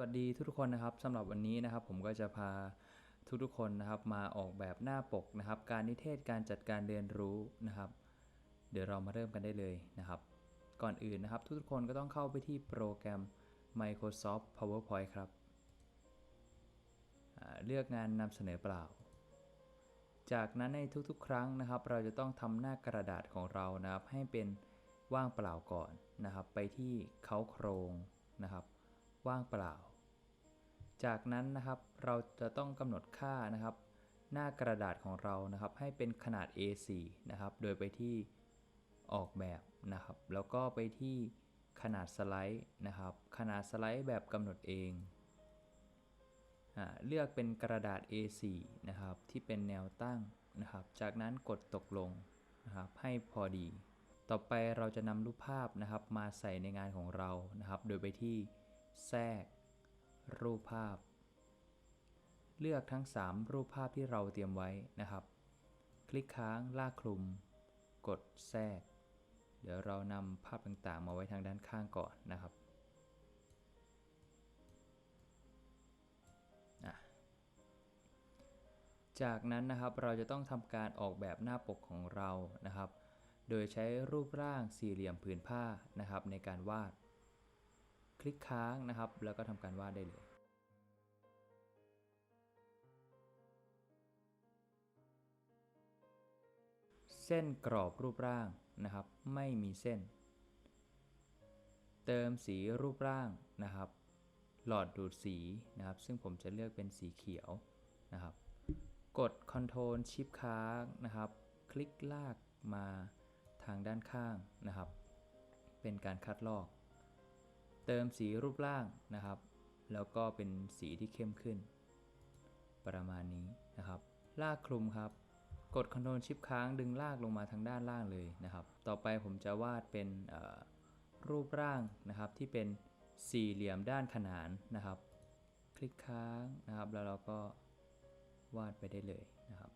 วัสดีทุกๆคนนะครับสำหรับวันนี้นะครับ ผมก็จะพาทุกๆคนนะครับ มาออกแบบหน้าปกนะครับ การนิเทศการจัดการเรียนรู้นะครับ เดี๋ยวเรามาเริ่มกันได้เลยนะครับ ก่อนอื่นนะครับ ทุกๆคนก็ต้องเข้าไปที่โปรแกรม Microsoft PowerPoint ครับเลือกงานนำเสนอเปล่า จากนั้นในทุกๆ ครั้งนะครับ เราจะต้องทำหน้ากระดาษของเรานะครับ ให้เป็นว่างเปล่าก่อนนะครับ ไปที่เขาโครงนะครับ ว่างเปล่า จากนั้นนะครับเราจะต้องกำหนดค่านะครับ หน้ากระดาษของเรานะครับ ให้เป็นขนาด A4 นะครับ โดยไปที่ออกแบบนะครับ แล้วก็ไปที่ขนาดสไลด์นะครับ ขนาดสไลด์แบบกำหนดเองเลือกเป็นกระดาษ A4 นะครับ ที่เป็นแนวตั้งนะครับ จากนั้นกดตกลงนะครับ ให้พอดี ต่อไปเราจะนำรูปภาพนะครับ มาใส่ในงานของเรานะครับ โดยไปที่แทรก รูปภาพ เลือกทั้ง 3 รูปภาพที่เราเตรียมไว้นะครับ คลิกค้างลากคลุม กดแทรก เดี๋ยวเรานำภาพต่างๆ มาไว้ทางด้านข้างก่อนนะครับจากนั้นนะครับเราจะต้องทำการออกแบบหน้าปกของเรานะครับ โดยใช้รูปร่างสี่เหลี่ยมผืนผ้านะครับในการวาด คลิกค้างนะครับ แล้วก็ทำการวาดได้เลยเส้นกรอบรูปร่างนะครับ ไม่มีเส้น เติมสีรูปร่างนะครับ หลอดดูดสีนะครับ ซึ่งผมจะเลือกเป็นสีเขียวนะครับ กด Ctrl Shift ค้างนะครับ คลิกลากมาทางด้านข้างนะครับ เป็นการคัดลอก เติมสีรูปร่างนะครับ แล้วก็เป็นสีที่เข้มขึ้น ประมาณนี้นะครับ ลากคลุมครับ กด Ctrl Shift ค้างดึงลากลงมาทางด้านล่างเลยนะครับ ต่อไปผมจะวาดเป็นรูปร่างนะครับที่เป็นสี่เหลี่ยมด้านขนานนะครับ คลิกค้างนะครับ แล้วเราก็วาดไปได้เลยนะครับ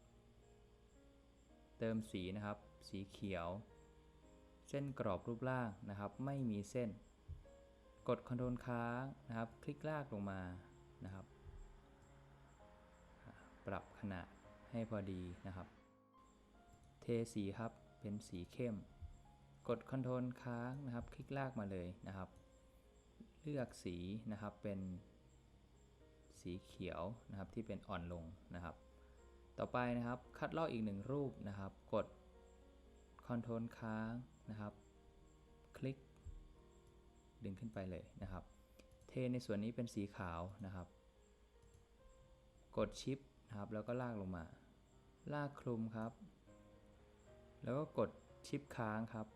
เติมสีนะครับ สีเขียว เส้นกรอบรูปร่างนะครับ ไม่มีเส้น กด Ctrl ค้างนะครับ คลิกลากลงมานะครับ ปรับขนาดให้พอดีนะครับ เทสีครับเป็นสีเข้ม กด Ctrl ค้างนะครับ คลิกลากมาเลยนะครับ เลือกสีนะครับเป็นสีเขียวนะครับที่เป็นอ่อนลงนะครับ ต่อไปนะครับคัดลอกอีกหนึ่งรูปนะครับ กด Ctrl ค้างนะครับ ดึงขึ้นไปเลยนะครับ เทในส่วนนี้เป็นสีขาวนะครับ กดชิปนะครับแล้วก็ลากลงมา ลากคลุมครับ แล้วก็กดชิปค้างครับ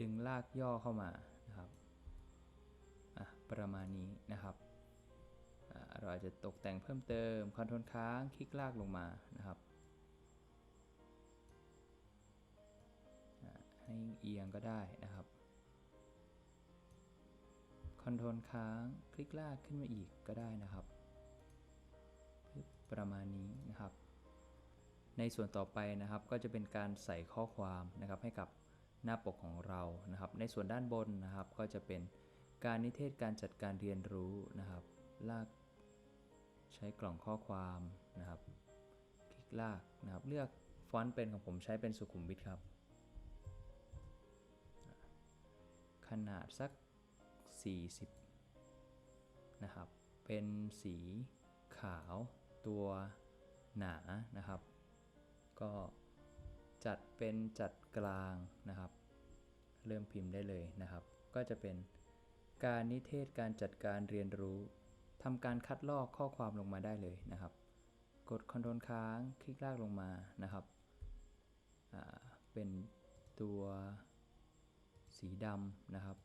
ดึงลากย่อเข้ามานะครับอะประมาณนี้นะครับเราอาจจะตกแต่งเพิ่มเติมคอนโทรลค้างคลิกลากลงมานะครับให้เอียงก็ได้นะครับ อนโทรลค้างคลิกลากขึ้นมาอีกก็ได้นะครับปึ๊บประมาณนี้นะครับ ในส่วนต่อไปนะครับก็จะเป็นการใส่ข้อความนะครับให้กับหน้าปกของเรานะครับ ในส่วนด้านบนนะครับก็จะเป็นการนิเทศการจัดการเรียนรู้นะครับ ลากใช้กล่องข้อความนะครับ คลิกลากนะครับ เลือกฟอนต์เป็นของผมใช้เป็นสุขุมวิทครับ ขนาดสัก 40 นะครับ เป็นสีขาวตัวหนานะครับ ก็จัดเป็นจัดกลางนะครับ เริ่มพิมพ์ได้เลยนะครับ ก็จะเป็นการนิเทศการจัดการเรียนรู้ทำการคัดลอกข้อความลงมาได้เลยนะครับ กด Ctrl ค้างคลิกลากลงมานะครับ เป็นตัวสีดำนะครับ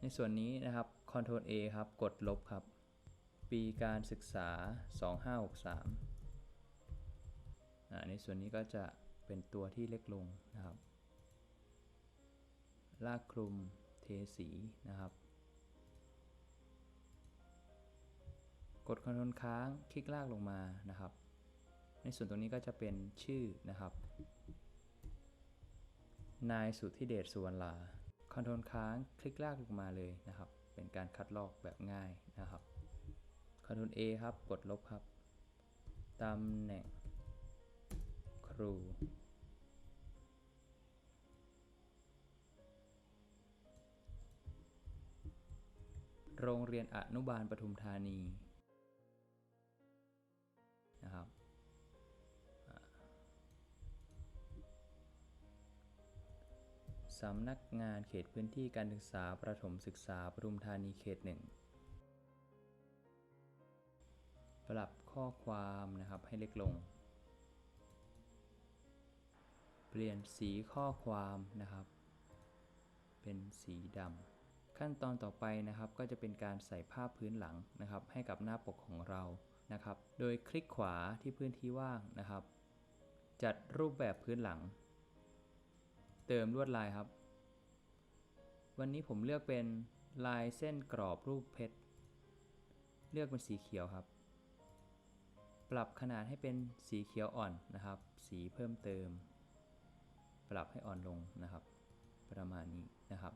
ในส่วนนี้นะครับ Ctrl A ครับ กดลบครับ ปีการศึกษา 2563อ่าในส่วนนี้ก็จะเป็นตัวที่เล็กลงนะครับ ลากคลุมเทสีนะครับ กดคอนโทรลค้างคลิกลากลงมานะครับ ในส่วนตรงนี้ก็จะเป็นชื่อนะครับ นายสุทธิเดชสุวรรณลา คอนโทรลค้างคลิกลากลงมาเลยนะครับ เป็นการคัดลอกแบบง่ายนะครับ Ctrl A ครับกดลบครับตำแหน่งครู โรงเรียนอนุบาลปทุมธานี สำนักงานเขตพื้นที่การศึกษาประถมศึกษาปทุมธานีเขตหนึ่งปรับข้อความนะครับให้เล็กลง เปลี่ยนสีข้อความนะครับ เป็นสีดำขั้นตอนต่อไปนะครับก็จะเป็นการใส่ภาพพื้นหลังนะครับ ให้กับหน้าปกของเรานะครับ โดยคลิกขวาที่พื้นที่ว่างนะครับ จัดรูปแบบพื้นหลัง เติมลวดลายครับ วันนี้ผมเลือกเป็นลายเส้นกรอบรูปเพชร เลือกเป็นสีเขียวครับ ปรับขนาดให้เป็นสีเขียวอ่อนนะครับ สีเพิ่มเติม ปรับให้อ่อนลงนะครับ ประมาณนี้นะครับ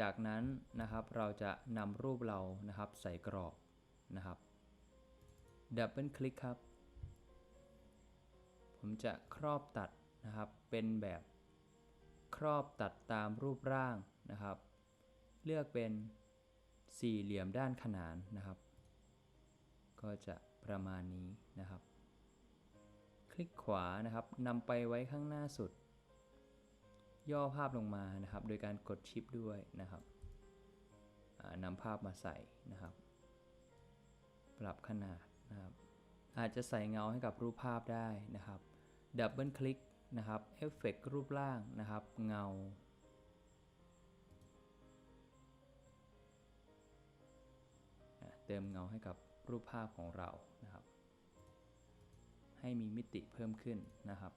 จากนั้นนะครับเราจะนำรูปเรานะครับ ใส่กรอบนะครับดับเบิลคลิกครับ ผมจะครอบตัดนะครับ เป็นแบบ ครอบตัดตามรูปร่างนะครับ เลือกเป็นสี่เหลี่ยมด้านขนานนะครับ ก็จะประมาณนี้นะครับ คลิกขวานะครับนำไปไว้ข้างหน้าสุด ย่อภาพลงมานะครับ โดยการกดชิปด้วยนะครับนำภาพมาใส่นะครับ ปรับขนาดนะครับ อาจจะใส่เงาให้กับรูปภาพได้นะครับ ดับเบิลคลิก นะครับเอฟเฟกรูปร่างนะครับเงา เติมเงาให้กับรูปภาพของเรานะครับ ให้มีมิติเพิ่มขึ้นนะครับ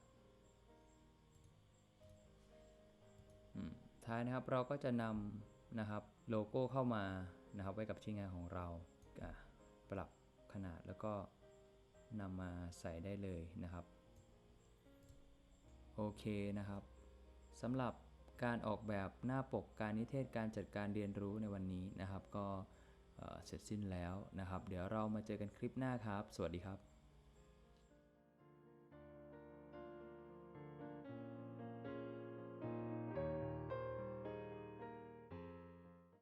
ท้ายนะครับเราก็จะนำนะครับโลโก้เข้ามานะครับไว้กับชิ้นงานของเราปรับขนาดแล้วก็นำมาใส่ได้เลยนะครับ โอเคนะครับสำหรับการออกแบบหน้าปกการนิเทศการจัดการเรียนรู้ในวันนี้นะครับ ก็เสร็จสิ้นแล้วนะครับ เดี๋ยวเรามาเจอกันคลิปหน้าครับ สวัสดีครับ